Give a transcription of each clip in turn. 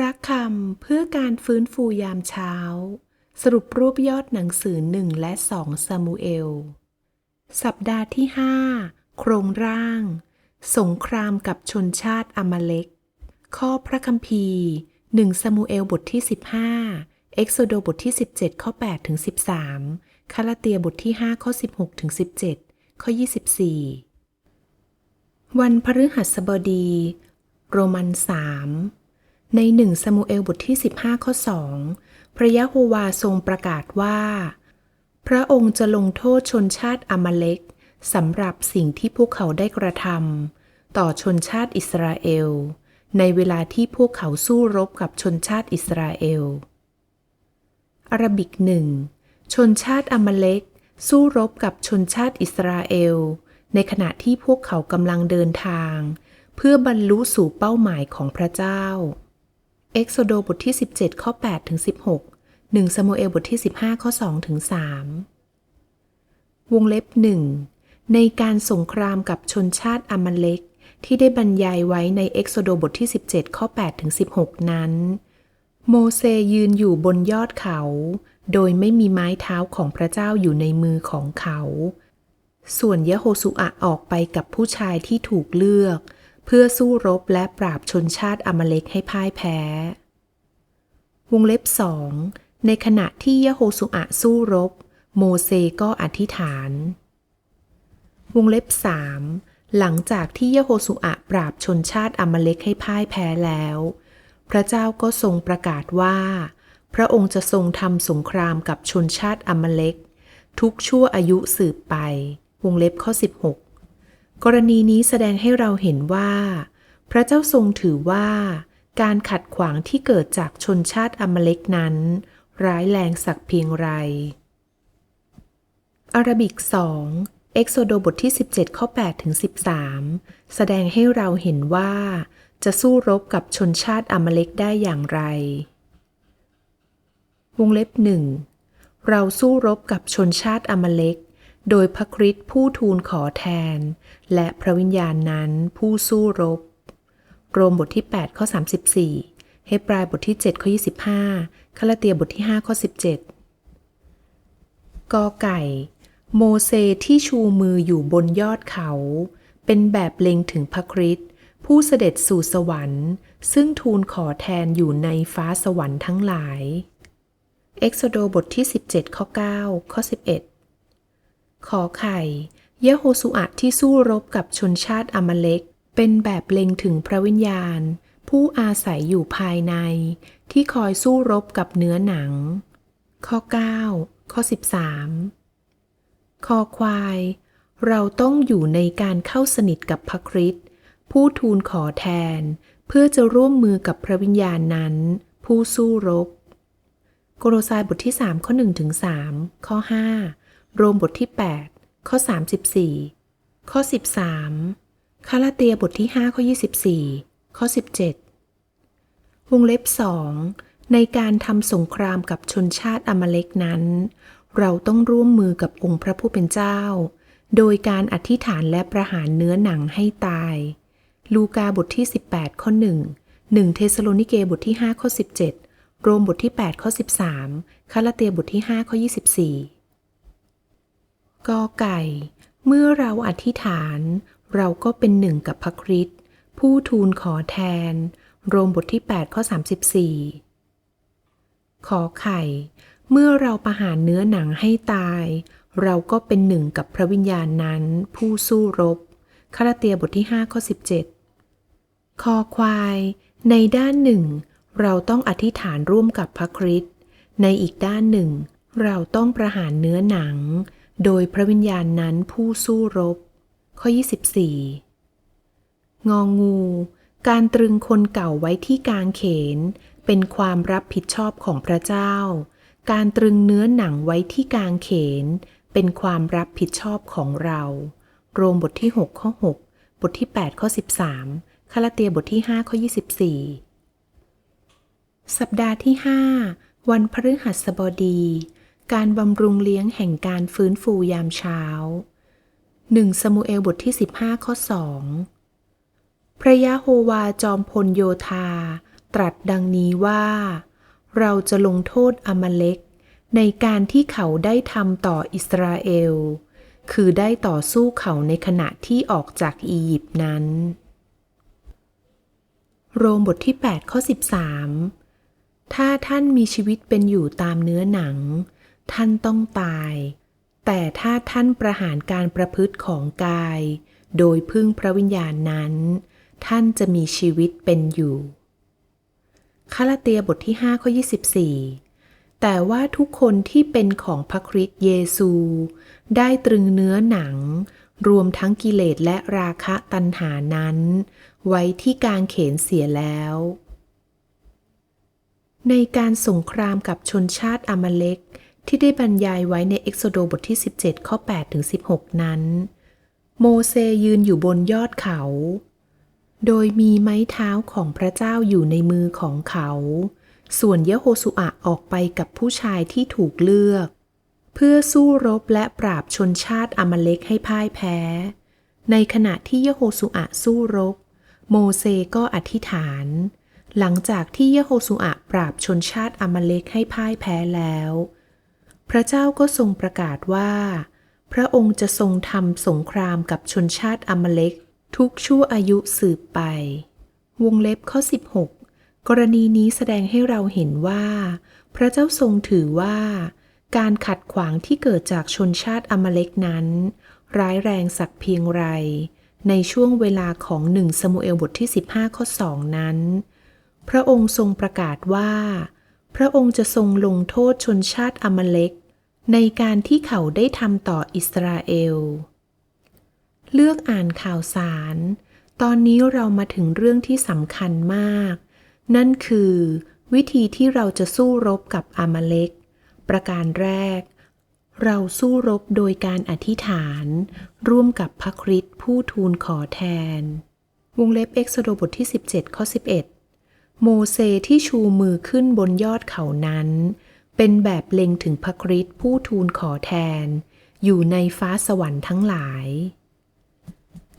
ระคำเพื่อการฟื้นฟูยามเช้า สรุปรูปยอดหนังสือหนึ่งและสองซามูเอล สัปดาห์ที่ห้าโครงร่าง สงครามกับชนชาติอมาเล็ก ข้อพระคัมภีร์หนึ่งซามูเอลบทที่ 15 เอ็กโซโดบทที่ 17 ข้อ8ถึง13 คาลาเตียบทที่ 5 ข้อ 16ถึง17 ข้อ 24 วันพฤหัสบดี โรมันสาม ในหนึ่งซามูเอลบทที่ 15 ข้อ 2 พระยะโฮวาทรงประกาศว่า พระองค์จะลงโทษชนชาติอามาเล็กสำหรับสิ่งที่พวกเขาได้กระทำต่อชนชาติอิสราเอล ในเวลาที่พวกเขาสู้รบกับชนชาติอิสราเอล อาราบิกหนึ่งชนชาติอามาเล็กสู้รบกับชนชาติอิสราเอล ในขณะที่พวกเขากำลังเดินทาง เพื่อบรรลุสู่เป้าหมายของพระเจ้า เอ็กโซโดบทที่ 17 ข้อ8ถึง16 1ซามูเอลบทที่ 15 ข้อ2ถึง3วงเล็บหนึ่งในการสงครามกับชนชาติอามาเล็ก ที่ได้บรรยายไว้ในเอ็กโซโดบทที่ 17 ข้อ8ถึง16 นั้น โมเสยืนอยู่บนยอดเขา โดยไม่มีไม้เท้าของพระเจ้าอยู่ในมือของเขา ส่วนยะโฮสุอะออกไปกับผู้ชายที่ถูกเลือก เพื่อสู้รบและปราบชนชาติอมาเล็กให้พ่ายแพ้ วงเล็บสองในขณะที่ยะโฮสุอะสู้รบ โมเสก็อธิษฐาน วงเล็บสามหลังจากที่ยะโฮสุอะปราบชนชาติอมาเล็กให้พ่ายแพ้แล้ว พระเจ้าก็ทรงประกาศว่า พระองค์จะทรงทำสงครามกับชนชาติอมาเล็ก ทุกชั่วอายุสืบไป วงเล็บข้อ 16 กรณีนี้แสดงให้เราเห็นว่า พระเจ้าทรงถือว่า การขัดขวางที่เกิดจากชนชาติอามาเล็กนั้น ร้ายแรงสักเพียงไรอาราบิกสองเอ็กโซโดบทที่ 17 ข้อ8ถึง13 แสดงให้เราเห็นว่า จะสู้รบกับชนชาติอามาเล็กได้อย่างไร วงเล็บหนึ่งเราสู้รบกับชนชาติอามาเล็ก โดยพระคริสต์ผู้ทูลขอแทน และพระวิญญาณนั้นผู้สู้รบ โรมบทที่ 8 ข้อ 34 เฮบรายบทที่ 7 ข้อ 25คาลาเตียบทที่ 5 ข้อ 17 กอไก่ โมเสที่ชูมืออยู่บนยอดเขา เป็นแบบเล็งถึงพระคริสต์ผู้เสด็จสู่สวรรค์ ซึ่งทูลขอแทนอยู่ในฟ้าสวรรค์ทั้งหลาย เอ็กโซโดบทที่ 17 ข้อ 9 ข้อ 11 ขอไข่ยะโฮสุอะที่สู้รบกับชนชาติอามาเล็ก เป็นแบบเล็งถึงพระวิญญาณ ผู้อาศัยอยู่ภายใน ที่คอยสู้รบกับเนื้อหนัง ข้อ 9 ข้อ 13 คอควาย เราต้องอยู่ในการเข้าสนิทกับพระคริสต์ผู้ทูลขอแทน เพื่อจะร่วมมือกับพระวิญญาณนั้น ผู้สู้รบ โกโรซายบทที่ 3 ข้อ1ถึง3ข้อ 5 โรมบทที่ 8 ข้อ 34 ข้อ 13 คาลาเตียบทที่ 5 ข้อ 24 ข้อ 17 วงเล็บสองในการทำสงครามกับชนชาติอมาเล็กนั้น เราต้องร่วมมือกับองค์พระผู้เป็นเจ้า โดยการอธิษฐานและประหารเนื้อหนังให้ตาย ลูกาบทที่ 18 ข้อ 1 1 เทสโลนิเกบทที่ 5 ข้อ 17 โรมบทที่ 8 ข้อ 13 คาลาเตียบทที่ 5 ข้อ 24 กอไก่ เมื่อเราอธิษฐาน เราก็เป็นหนึ่งกับพระคริสต์ผู้ทูลขอแทน โรมบทที่ 8 ข้อ 34 ขอไข่ เมื่อเราประหารเนื้อหนังให้ตาย เราก็เป็นหนึ่งกับพระวิญญาณนั้น ผู้สู้รบคาลาเตียบทที่ 5 ข้อ 17 คอควาย ในด้านหนึ่ง เราต้องอธิษฐานร่วมกับพระคริสต์ในอีกด้านหนึ่ง เราต้องประหารเนื้อหนัง โดยพระวิญญาณนั้นผู้สู้รบ ข้อ 24 งองงู การตรึงคนเก่าไว้ที่กางเขน เป็นความรับผิดชอบของพระเจ้า การตรึงเนื้อหนังไว้ที่กางเขน เป็นความรับผิดชอบของเรา โรมบทที่ 6 ข้อ 6 บทที่ 8 ข้อ 13 คาลาเตียบทที่ 5 ข้อ 24 สัปดาห์ที่ 5 วันพฤหัสบดี การบำรุงเลี้ยงแห่งการฟื้นฟูยามเช้า 1 สมุเอลบทที่ 15 ข้อ 2 พระยะโฮวาจอมพลโยธา ตรัสดังนี้ว่า เราจะลงโทษอมาเล็ก ในการที่เขาได้ทำต่ออิสราเอล คือได้ต่อสู้เขาในขณะที่ออกจากอียิปต์นั้น โรมบทที่ 8 ข้อ 13ถ้าท่านมีชีวิตเป็นอยู่ตามเนื้อหนัง ท่านต้องตาย แต่ถ้าท่านประหารการประพฤติของกาย โดยพึ่งพระวิญญาณนั้น ท่านจะมีชีวิตเป็นอยู่คาลาเตียบทที่5ข้อ24 แต่ว่าทุกคนที่เป็นของพระคริสต์เยซู ได้ตรึงเนื้อหนัง รวมทั้งกิเลสและราคะตัณหานั้น ไว้ที่กางเขนเสียแล้ว ในการสงครามกับชนชาติอามาเล็ก ที่ได้บรรยายไว้ในเอ็กโซโดบทที่ 17 ข้อ 8 ถึง 16 นั้น โมเสยืนอยู่บนยอดเขา โดยมีไม้เท้าของพระเจ้าอยู่ในมือของเขา ส่วนเยโฮสุอะออกไปกับผู้ชายที่ถูกเลือก เพื่อสู้รบและปราบชนชาติอามาเล็กให้พ่ายแพ้ ในขณะที่เยโฮสุอะสู้รบ โมเสก็อธิษฐาน หลังจากที่เยโฮสุอะปราบชนชาติอามาเล็กให้พ่ายแพ้แล้ว พระเจ้าก็ทรงประกาศว่า พระองค์จะทรงทำสงครามกับชนชาติอมาเล็กทุกชั่วอายุสืบไป วงเล็บข้อ 16 กรณีนี้แสดงให้เราเห็นว่า พระเจ้าทรงถือว่า การขัดขวางที่เกิดจากชนชาติอมาเล็กนั้น ร้ายแรงสักเพียงไร ในช่วงเวลาของหนึ่งสมุเอลบทที่ 15 ข้อ 2 นั้น พระองค์ทรงประกาศว่า พระองค์จะทรงลงโทษชนชาติอามาเล็กในการที่เขาได้ทำต่ออิสราเอล เลือกอ่านข่าวสาร ตอนนี้เรามาถึงเรื่องที่สำคัญมาก นั่นคือ วิธีที่เราจะสู้รบกับอามาเล็กประการแรก เราสู้รบโดยการอธิษฐาน ร่วมกับพระคริสต์ผู้ทูลขอแทน วงเล็บเอ็กโซโดบทที่ 17 ข้อ 11 โมเสที่ชูมือขึ้นบนยอดเขานั้น เป็นแบบเล็งถึงพระคริสต์ผู้ทูลขอแทน อยู่ในฟ้าสวรรค์ทั้งหลาย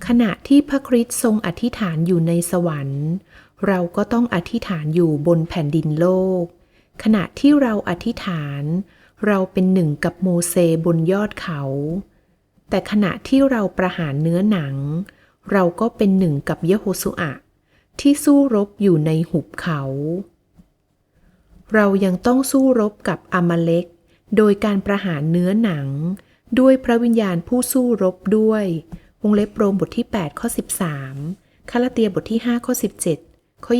ขณะที่พระคริสต์ทรงอธิษฐานอยู่ในสวรรค์ เราก็ต้องอธิษฐานอยู่บนแผ่นดินโลก ขณะที่เราอธิษฐาน เราเป็นหนึ่งกับโมเสบนยอดเขา แต่ขณะที่เราประหารเนื้อหนัง เราก็เป็นหนึ่งกับเยโฮสุอะ ที่สู้รบอยู่ในหุบเขา เรายังต้องสู้รบกับอมาเล็กโดยการประหารเนื้อหนัง ด้วยพระวิญญาณผู้สู้รบด้วย วงเล็บโรมบทที่ 8 ข้อ 13 คาลาเตียบทที่ 5 ข้อ 17 ข้อ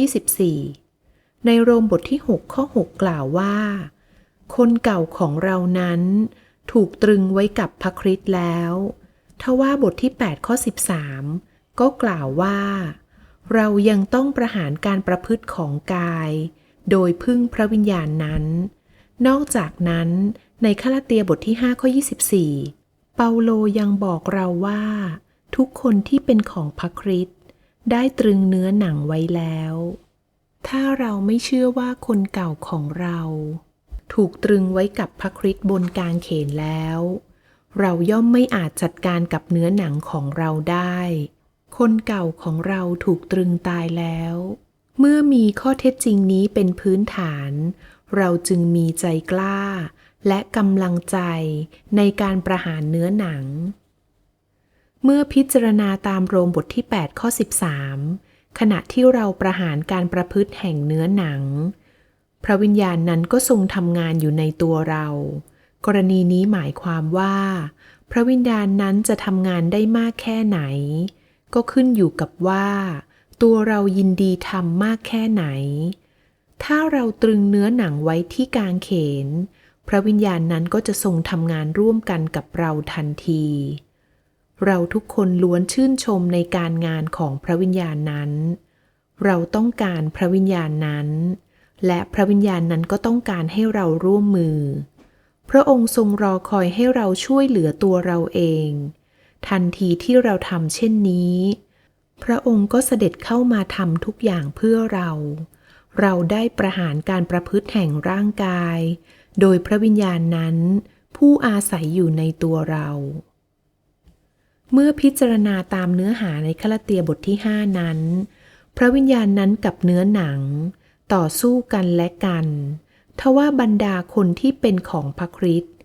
24 ในโรมบทที่ 6 ข้อ 6 กล่าวว่า คนเก่าของเรานั้น ถูกตรึงไว้กับพระคริสต์แล้ว ทว่าบทที่ 8 ข้อ 13 ก็กล่าวว่า เรายังต้องประหารการประพฤติของกาย โดยพึ่งพระวิญญาณนั้น นอกจากนั้นในคาลาเตียบทที่5ข้อ24 เปาโลยังบอกเราว่า ทุกคนที่เป็นของพระคริสต์ได้ตรึงเนื้อหนังไว้แล้ว ถ้าเราไม่เชื่อว่าคนเก่าของเรา ถูกตรึงไว้กับพระคริสต์บนกางเขนแล้ว เราย่อมไม่อาจจัดการกับเนื้อหนังของเราได้ คนเก่าของเราถูกตรึงตายแล้ว เมื่อมีข้อเท็จจริงนี้เป็นพื้นฐาน เราจึงมีใจกล้า และกำลังใจในการประหารเนื้อหนัง เมื่อพิจารณาตามโรมบทที่ 8 ข้อ 13 ขณะที่เราประหารการประพฤติแห่งเนื้อหนัง พระวิญญาณนั้นก็ทรงทำงานอยู่ในตัวเรา กรณีนี้หมายความว่า พระวิญญาณนั้นจะทำงานได้มากแค่ไหน ก็ขึ้นอยู่กับว่า ตัวเรายินดีทำมากแค่ไหน ถ้าเราตรึงเนื้อหนังไว้ที่กางเขน พระวิญญาณนั้นก็จะทรงทำงานร่วมกันกับเราทันที เราทุกคนล้วนชื่นชมในการงานของพระวิญญาณนั้น เราต้องการพระวิญญาณนั้น และพระวิญญาณนั้นก็ต้องการให้เราร่วมมือ พระองค์ทรงรอคอยให้เราช่วยเหลือตัวเราเอง ทันทีที่เราทำเช่นนี้ พระองค์ก็เสด็จเข้ามาทำทุกอย่างเพื่อเรา เราได้ประหารการประพฤติแห่งร่างกาย โดยพระวิญญาณนั้น ผู้อาศัยอยู่ในตัวเรา เมื่อพิจารณาตามเนื้อหาในคลเตียบทที่ 5 นั้น พระวิญญาณนั้นกับเนื้อหนัง ต่อสู้กันและกัน ทว่าบรรดาคนที่เป็นของพระคริสต์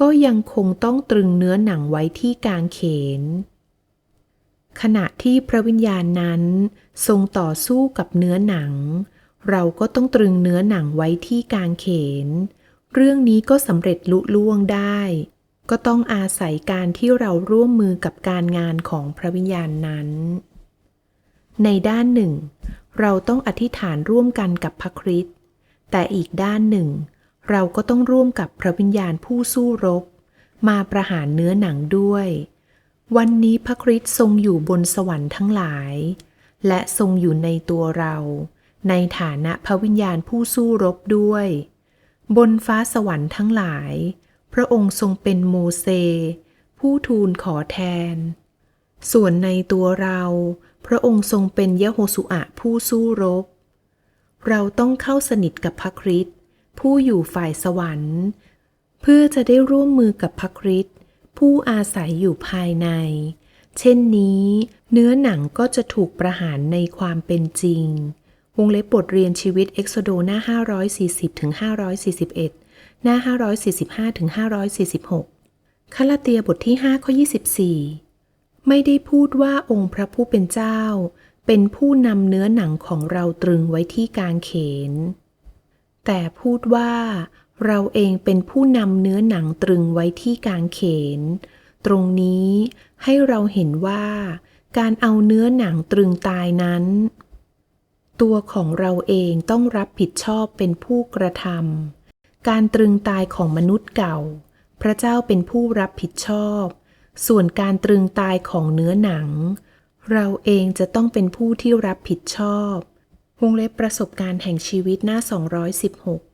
ก็ยังคงต้องตรึงเนื้อหนังไว้ที่กางเขน ขณะที่พระวิญญาณนั้น ทรงต่อสู้กับเนื้อหนัง เราก็ต้องตรึงเนื้อหนังไว้ที่กางเขน เรื่องนี้ก็สำเร็จลุล่วงได้ ก็ต้องอาศัยการที่เราร่วมมือกับการงานของพระวิญญาณนั้น ในด้านหนึ่ง เราต้องอธิษฐานร่วมกันกับพระคริสต์แต่อีกด้านหนึ่ง เราก็ต้องร่วมกับพระวิญญาณผู้สู้รบ มาประหารเนื้อหนังด้วย วันนี้พระคริสต์ทรงอยู่บนสวรรค์ทั้งหลาย และทรงอยู่ในตัวเรา ในฐานะพระวิญญาณผู้สู้รบด้วย บนฟ้าสวรรค์ทั้งหลาย พระองค์ทรงเป็นโมเสผู้ทูลขอแทน ส่วนในตัวเรา พระองค์ทรงเป็นยะโฮสุอะผู้สู้รบ เราต้องเข้าสนิทกับพระคริสต์ ผู้อยู่ฝ่ายสวรรค์ เพื่อจะได้ร่วมมือกับพระคริสต์ผู้อาศัยอยู่ภายใน เช่นนี้ เนื้อหนังก็จะถูกประหารในความเป็นจริง วงเล็บบทเรียนชีวิตเอ็กโซโดหน้า 540ถึง541 หน้า 545ถึง546คาลาเตียบทที่5ข้อ24 ไม่ได้พูดว่าองค์พระผู้เป็นเจ้า เป็นผู้นำเนื้อหนังของเราตรึงไว้ที่กางเขน แต่พูดว่าเราเองเป็นผู้นำเนื้อหนังตรึงไว้ที่กางเขน ตรงนี้ให้เราเห็นว่า การเอาเนื้อหนังตรึงตายนั้น ตัวของเราเองต้องรับผิดชอบเป็นผู้กระทำการตรึงตายของมนุษย์เก่า พระเจ้าเป็นผู้รับผิดชอบ ส่วนการตรึงตายของเนื้อหนัง เราเองจะต้องเป็นผู้ที่รับผิดชอบ วงเล็บประสบการณ์แห่งชีวิตหน้า 216